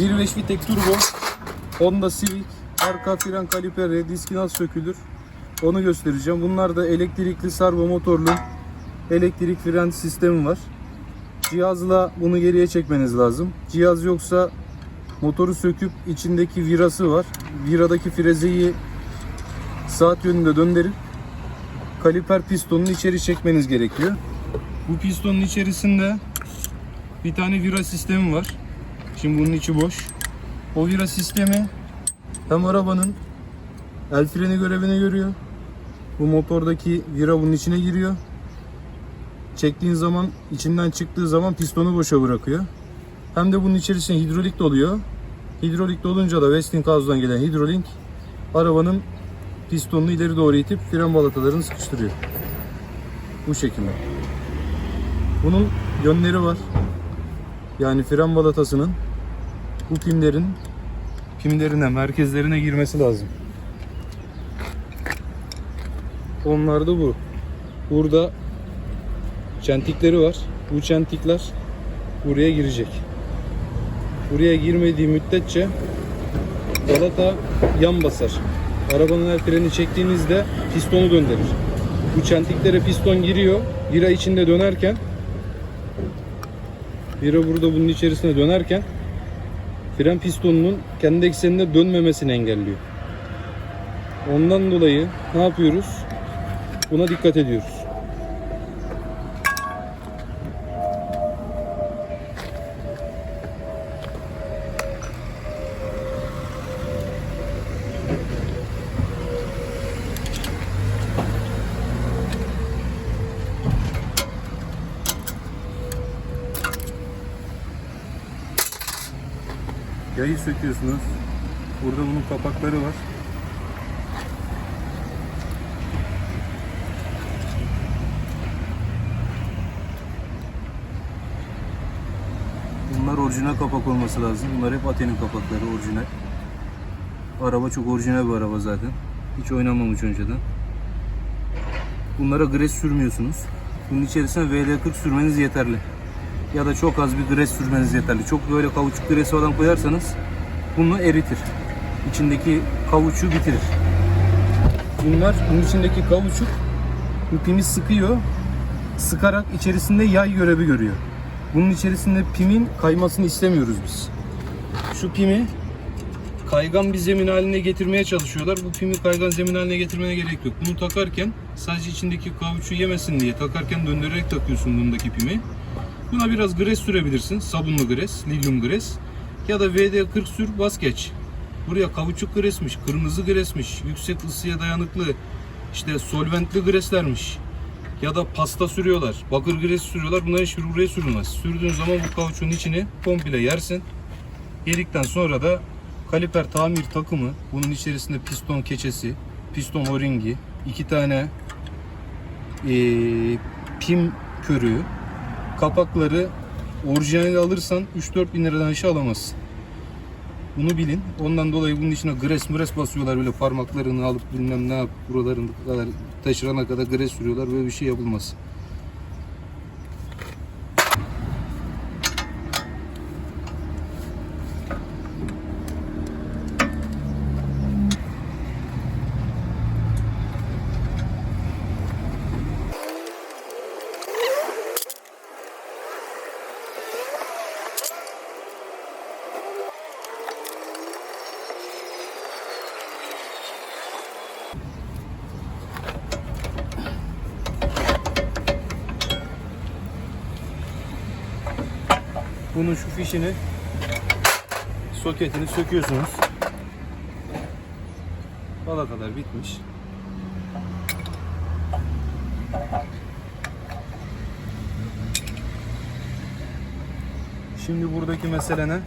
ayarlarsın. 1.5 Vitek Turbo, Honda Civic, arka fren kaliperi, diski nasıl sökülür onu göstereceğim. Bunlar da elektrikli servo motorlu elektrik fren sistemi var. Cihazla bunu geriye çekmeniz lazım. Cihaz yoksa motoru söküp içindeki virası var. Viradaki frezeyi saat yönünde döndürüp kaliper pistonunu içeri çekmeniz gerekiyor. Bu pistonun içerisinde bir tane vira sistemi var. Şimdi bunun içi boş. O vira sistemi hem arabanın el freni görevini görüyor. Bu motordaki vira bunun içine giriyor. Çektiğin zaman içinden çıktığı zaman pistonu boşa bırakıyor. Hem de bunun içerisine hidrolik doluyor. Hidrolik dolunca da Westinghouse'dan gelen hidrolik arabanın pistonunu ileri doğru itip fren balatalarını sıkıştırıyor. Bu şekilde. Bunun yönleri var. Yani fren balatasının bu pimlerin pimlerine, merkezlerine girmesi lazım. Onlar da bu. Burada çentikleri var. Bu çentikler buraya girecek. Buraya girmediği müddetçe balata yan basar. Arabanın el freni çektiğinizde pistonu döndürür. Bu çentiklere piston giriyor. Vira içinde dönerken Vira burada bunun içerisine dönerken fren pistonunun kendi ekseninde dönmemesini engelliyor. Ondan dolayı ne yapıyoruz? Buna dikkat ediyoruz. Yayı söküyorsunuz. Burada bunun kapakları var. Bunlar orijinal kapak olması lazım. Bunlar hep Aten'in kapakları orijinal. Araba çok orijinal bir araba zaten. Hiç oynanmamış önceden. Bunlara gres sürmüyorsunuz. Bunun içerisine VL40 sürmeniz yeterli. Ya da çok az bir gres sürmeniz yeterli. Çok böyle kavuçuk gresi falan koyarsanız bunu eritir. İçindeki kavuçuğu bitirir. Bunlar bunun içindeki kavuçuk bu pimi sıkıyor. Sıkarak içerisinde yay görevi görüyor. Bunun içerisinde pimin kaymasını istemiyoruz biz. Şu pimi kaygan bir zemin haline getirmeye çalışıyorlar. Bu pimi kaygan zemin haline getirmeye gerek yok. Bunu takarken sadece içindeki kavuçuğu yemesin diye takarken döndürerek takıyorsun bundaki pimi. Buna biraz gres sürebilirsin. Sabunlu gres, lilyum gres. Ya da VD40 sür bas geç. Buraya kavuçuk gresmiş, kırmızı gresmiş, yüksek ısıya dayanıklı, işte solventli greslermiş. Ya da pasta sürüyorlar, bakır gres sürüyorlar. Bunlar hiçbir buraya sürülmez. Sürdüğün zaman bu kavuçun içini komple yersin. Yedikten sonra da kaliper tamir takımı, bunun içerisinde piston keçesi, piston o-ringi, iki tane eee, pim körüğü, kapakları orijinali alırsan 3-4 bin liradan aşağı alamazsın. Bunu bilin. Ondan dolayı bunun içine gres mres basıyorlar böyle parmaklarını alıp bilmem ne yap buralarını kadar taşırana kadar gres sürüyorlar. Böyle bir şey yapılmaz. Bunun şu fişini soketini söküyorsunuz. Bala kadar bitmiş. Şimdi buradaki mesele ne?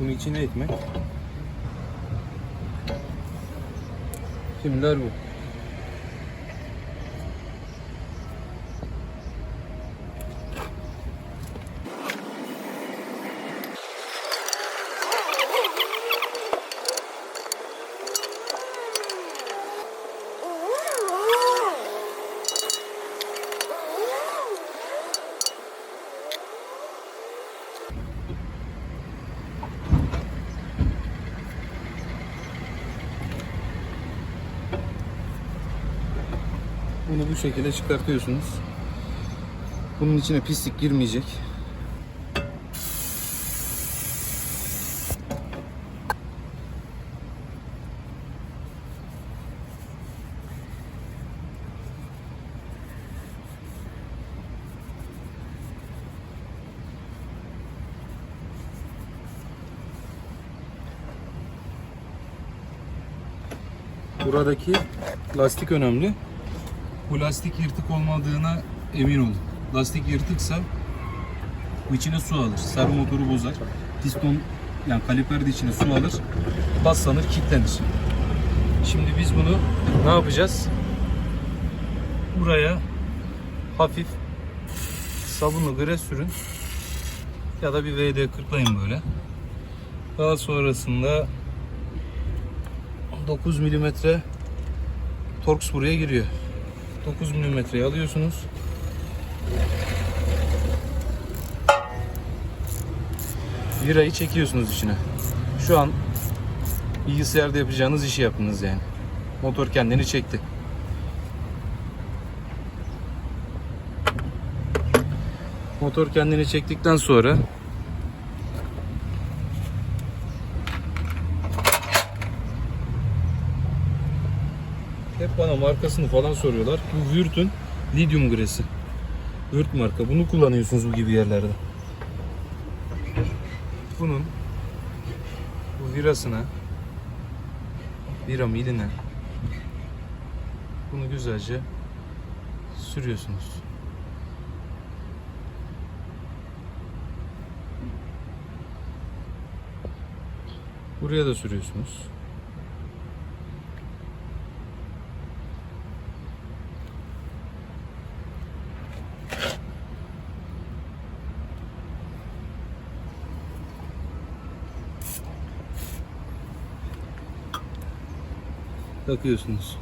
Bunu içine etmek. Kimler bu? Bu şekilde çıkartıyorsunuz. Bunun içine pislik girmeyecek. Buradaki lastik önemli. Bu lastik yırtık olmadığına emin olun. Lastik yırtıksa içine su alır. Sarı motoru bozar. Piston yani kaliper de içine su alır. Baslanır, kilitlenir. Şimdi biz bunu ne yapacağız? Buraya hafif sabunlu gres sürün ya da bir VD kırklayın böyle. Daha sonrasında 9 milimetre Torx buraya giriyor. 9 milimetreyi alıyorsunuz. Virayı çekiyorsunuz içine. Şu an bilgisayarda yapacağınız işi yaptınız yani. Motor kendini çekti. Motor kendini çektikten sonra Hep bana markasını falan soruyorlar. Bu Würth'ün lityum gresi. Würth marka. Bunu kullanıyorsunuz bu gibi yerlerde. Bunun bu virasına vira miline bunu güzelce sürüyorsunuz. Buraya da sürüyorsunuz. Takıyorsunuz.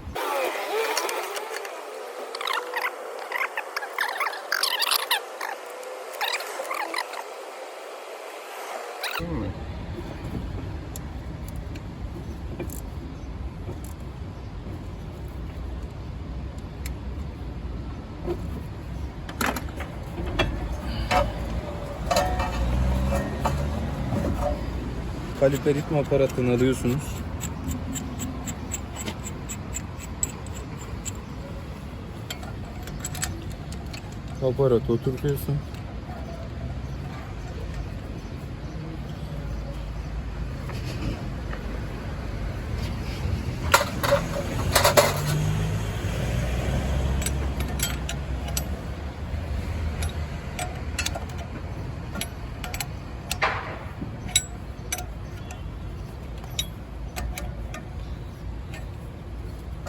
Kaliper ritmi aparatını alıyorsunuz. Aparat oturtuyorsun.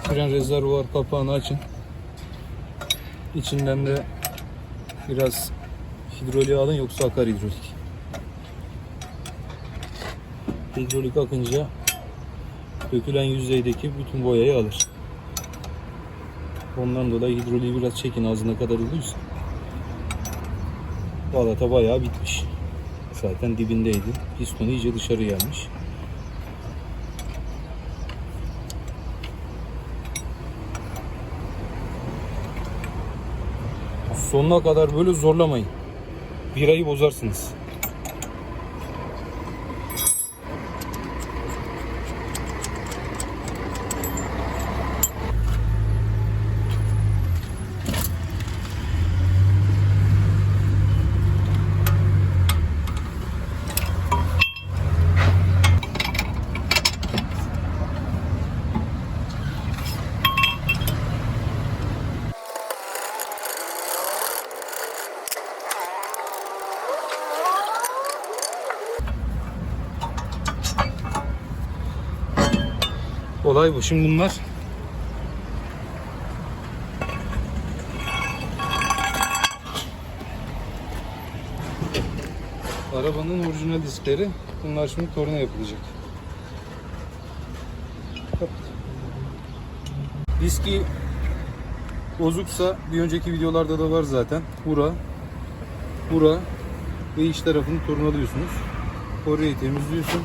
Fren rezervuar kapağını açın. İçinden de Biraz hidroliği alın yoksa akar hidrolik. Hidrolik akınca dökülen yüzeydeki bütün boyayı alır. Ondan dolayı hidroliği biraz çekin ağzına kadar oluyorsa. Balata bayağı bitmiş. Zaten dibindeydi. Piston iyice dışarı gelmiş. Sonuna kadar böyle zorlamayın. Birayı bozarsınız. Olay bu. Şimdi bunlar Arabanın orijinal diskleri. Bunlar şimdi torna yapılacak. Diski bozuksa bir önceki videolarda da var zaten. Bura, bura ve iç tarafını tornalıyorsunuz. Orayı temizliyorsun.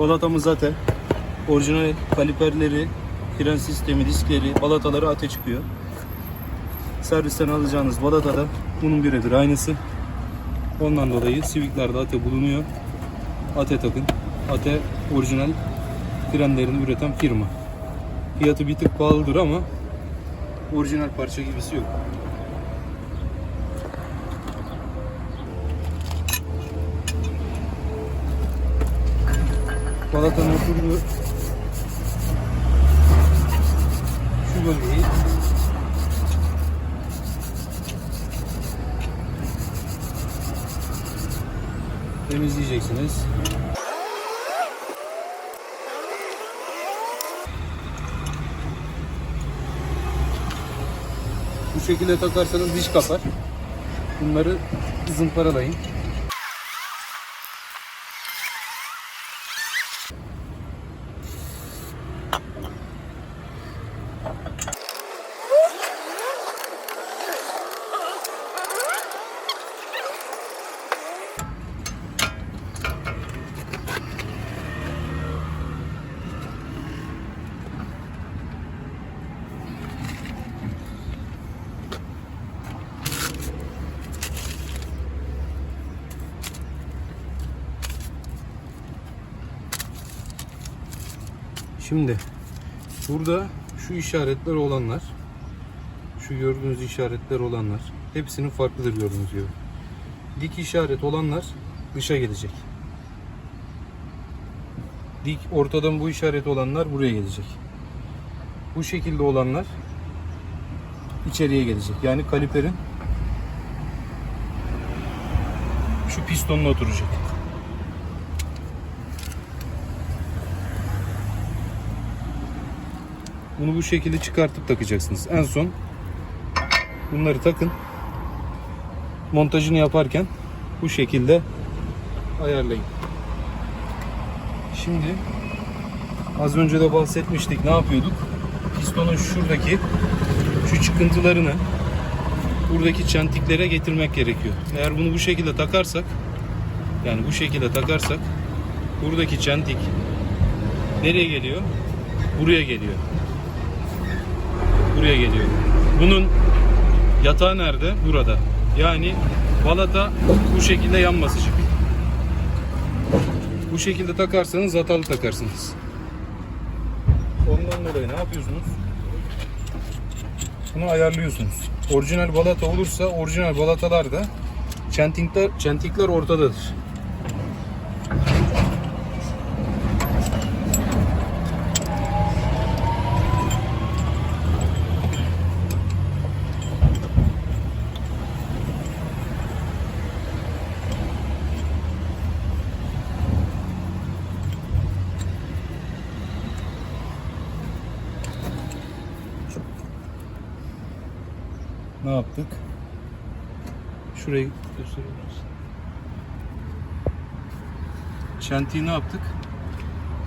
Balatamız zaten orijinal kaliperleri, fren sistemi, diskleri, balataları ate çıkıyor. Servisten alacağınız balata da bunun birebir aynısı. Ondan dolayı Civic'lerde ate bulunuyor. Ate takın. Ate orijinal frenlerini üreten firma. Fiyatı bir tık pahalıdır ama orijinal parça gibisi yok. Balatanın oturduğu şu bölgeyi temizleyeceksiniz. Bu şekilde takarsanız diş kapar. Bunları zımparalayın. Şimdi burada şu işaretler olanlar şu gördüğünüz işaretler olanlar hepsinin farklıdır gördüğünüz gibi. Dik işaret olanlar dışa gelecek. Dik ortadan bu işaret olanlar buraya gelecek. Bu şekilde olanlar içeriye gelecek. Yani kaliperin şu pistonuna oturacak. Bunu bu şekilde çıkartıp takacaksınız. En son bunları takın. Montajını yaparken bu şekilde ayarlayın. Şimdi az önce de bahsetmiştik. Ne yapıyorduk? Pistonun şuradaki şu çıkıntılarını buradaki çentiklere getirmek gerekiyor. Eğer bunu bu şekilde takarsak yani bu şekilde takarsak buradaki çentik nereye geliyor? Buraya geliyor buraya geliyor. Bunun yatağı nerede? Burada. Yani balata bu şekilde yan basacak. Bu şekilde takarsanız hatalı takarsınız. Ondan dolayı ne yapıyorsunuz? Bunu ayarlıyorsunuz. Orijinal balata olursa orijinal balatalarda çentikler, çentikler ortadadır. Ne yaptık? Şurayı gösterebiliriz. Çentiği ne yaptık?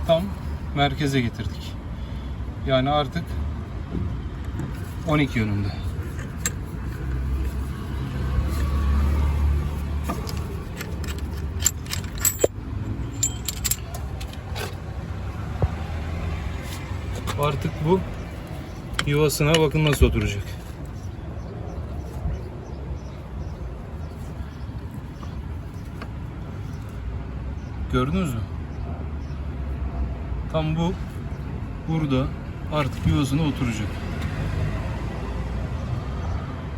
Tam merkeze getirdik. Yani artık 12 yönünde. Artık bu yuvasına bakın nasıl oturacak. Gördünüz mü? Tam bu burada artık yuvasına oturacak.